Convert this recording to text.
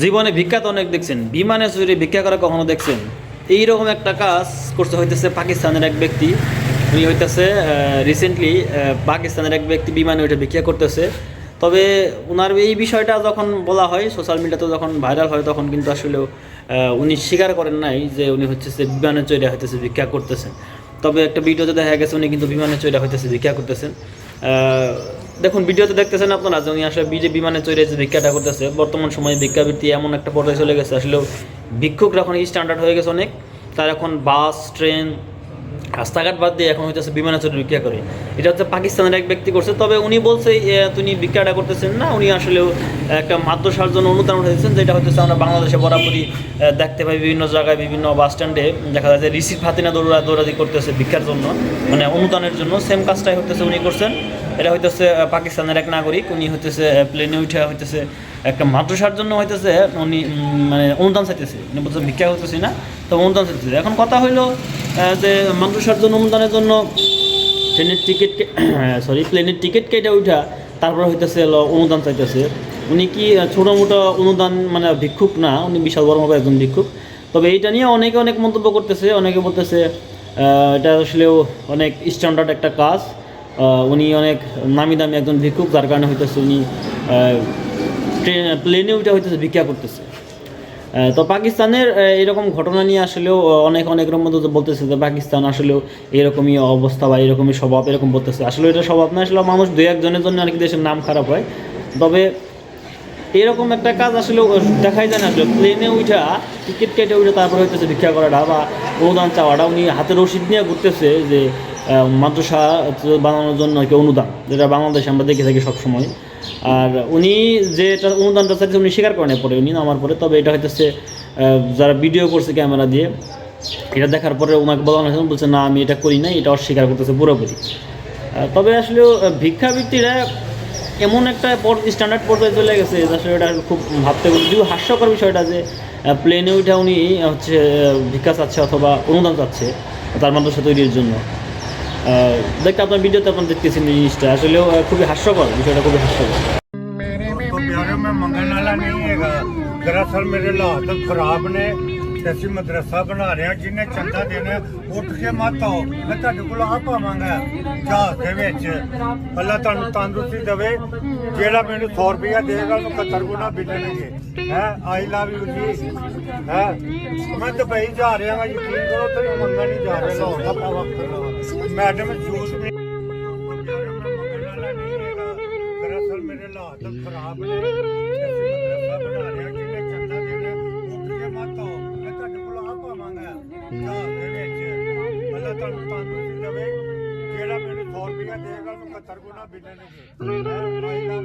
জীবনে ভিক্ষা তো অনেক দেখছেন, বিমানে চুরি ভিক্ষা করা কখনো দেখছেন? এইরকম একটা কাজ করতে হইতেছে পাকিস্তানের এক ব্যক্তি। উনি হইতেছে রিসেন্টলি পাকিস্তানের এক ব্যক্তি বিমানে ওইটা ভিক্ষা করতেছে। তবে ওনার এই বিষয়টা যখন বলা হয় সোশ্যাল মিডিয়াতে যখন ভাইরাল হয়, তখন কিন্তু আসলে উনি স্বীকার করেন নাই যে উনি হচ্ছে বিমানে চৈরা হইতেছে ভিক্ষা করতেছেন। তবে একটা ভিডিওতে দেখা গেছে উনি কিন্তু বিমানে চৈরা হইতেছে ভিক্ষা করতেছেন। দেখুন ভিডিওতে দেখতেছেন আপনারা, যে উনি আসলে বিজে বিমানে চড়ে যে ভিক্ষাটা করতেছে, বর্তমান সময়ে ভিক্ষাবৃত্তি এমন একটা পর্যায়ে চলে গেছে। আসলে ভিক্ষুকরা এখন স্ট্যান্ডার্ড হয়ে গেছে অনেক। তারা এখন বাস, ট্রেন রাস্তাঘাট বাদ দিয়ে এখন হইতেছে বিমানে চড়ে ভিক্ষা করে। এটা হচ্ছে পাকিস্তানের এক ব্যক্তি করছে, তবে উনি বলছে তিনি ভিক্ষাটা করতেছেন না, উনি আসলে একটা মাদ্রাসার জন্য অনুদান উঠেছেন যেটা হচ্ছে আমরা বাংলাদেশে বরাবরই দেখতে পাই বিভিন্ন জায়গায়, বিভিন্ন বাস স্ট্যান্ডে, দেখা যায় যে রিসিভ হাতে না দৌড়া দৌড়াদি করতেছে ভিক্ষার জন্য মানে অনুদানের জন্য। সেম কাজটাই হতেছে উনি করছেন। এটা হইতেছে পাকিস্তানের এক নাগরিক, উনি হইতেছে প্লেনে উঠে হইতেছে, একটা মাদ্রাসার জন্য হইতেছে, উনি মানে অনুদান চাইতেছে। উনি বলছে ভিক্ষা হইতেছি না। তো অনুদান চাইতেছে। এখন কথা হইল যে জন্য অনুদানের জন্য ট্রেনের টিকিট সরি প্লেনের টিকিট কেটে উঠা, তারপর হইতেছে অনুদান চাইতেছে। উনি কি ছোটো মোটো অনুদান মানে ভিক্ষুক না, উনি বিশাল বড় মতো একজন ভিক্ষুক। তবে এইটা নিয়ে অনেকে অনেক মন্তব্য করতেছে, অনেকে বলতেছে এটা আসলেও অনেক স্ট্যান্ডার্ড একটা কাজ। উনি অনেক নামি দামি একজন ভিক্ষুক, যার কারণে হইতেছে উনি ট্রেন প্লেনে উঠে হইতেছে, ভিক্ষা করতেছে। তো পাকিস্তানের এরকম ঘটনা নিয়ে আসলেও অনেক অনেকের মধ্যে বলতেছে যে পাকিস্তান আসলেও এরকমই অবস্থা বা এরকমই স্বভাব, এরকম বলতেছে। আসলে এটা স্বভাব না আসলে মানুষ দু একজনের জন্য আর কি দেশের নাম খারাপ হয়। তবে এরকম একটা কাজ আসলে দেখাই যায় না আসলে। প্লেনে উঠা টিকিট কেটে উঠে তারপরে হইতেছে ভিক্ষা করাটা বা অনুদান চাওয়াটা, উনি হাতে রসিদ নিয়ে ঘুরতেছে যে মাদ্রাসা বানানোর জন্য কি অনুদান, যেটা বাংলাদেশে আমরা দেখে থাকি সবসময়। আর উনি যে এটা অনুদানটা চাইছে উনি স্বীকার করেন পরে উনি নামার পরে। তবে এটা হইতেছে যারা ভিডিও করছে ক্যামেরা দিয়ে, এটা দেখার পরে ওনাকে বলা হয়েছে, বলছে, না, আমি এটা করি নাই, এটা অস্বীকার করতেছে পুরোপুরি। তবে আসলে ভিক্ষাবৃত্তিরা এমন একটা স্ট্যান্ডার্ড পর্যায়ে চলে গেছে আসলে এটা খুব ভাবতে যদিও হাস্যকর বিষয়টা যে প্লেনে উঠে উনি হচ্ছে ভিক্ষা চাচ্ছে অথবা অনুদান চাচ্ছে, তার মাদ্রাসা তৈরির জন্য। দেখতে আপনার ভিডিওতে আপনার দেখতেছেন এই জিনিসটা আসলেও আহ, খুবই হাস্যকর বিষয়টা খুবই হাস্যকর तो प्यारे में मंगन वाला नहीं है दरअसल मेरे हालात खराब ने ਤੇ ਅਸੀਂ ਮਦਰਸਾ ਬਣਾ ਰਹੇ ਹਾਂ, ਜਿਹਨੇ ਚੰਦਾ ਦੇਣਾ, ਉੱਠ ਕੇ ਮਤ ਆਓ। ਮੈਂ ਤੁਹਾਡੇ ਕੋਲ ਆ ਪਾਵਾਂਗਾ ਜਹਾਜ਼ ਦੇ ਵਿੱਚ। ਅੱਲਾ ਤੁਹਾਨੂੰ ਤੰਦਰੁਸਤੀ ਦੇਵੇ। ਜਿਹੜਾ ਮੈਨੂੰ 100 ਰੁਪਇਆ ਦੇਗਾ ਉਹਨੂੰ 71 ਗੁਣਾ ਮਿਲਣਗੇ ਹੈ? ਆਈ ਲਵ ਯੂ ਜੀ। ਹੈ? ਮੈਂ ਦੁਬਈ ਜਾ ਰਿਹਾ ਹਾਂ ਯਕੀਨ ਕਰੋ ਤੇ ਮੰਗਣ ਨਹੀਂ ਜਾ ਰਿਹਾ, ਲਾਹੌਰ ਦਾ ਪਾਵਾ ਮੈਡਮ, ਜੂਸ ਵੀ ਦਰਅਸਲ ਮੇਰੇ ਹਾਲਾਤ ਖਰਾਬ ਨੇ ਜਹਾਜ਼ ਦੇ ਵਿੱਚ ਅੱਲਾ ਤੁਹਾਨੂੰ ਤੰਦਰੁਸਤੀ ਦੇਵੇ ਜਿਹੜਾ ਮੈਨੂੰ 100 ਰੁਪਇਆ ਦੇਗਾ ਉਹਨੂੰ 71 ਗੁਣਾ ਮਿਲਣਗੇ। ਆਈ ਲਵ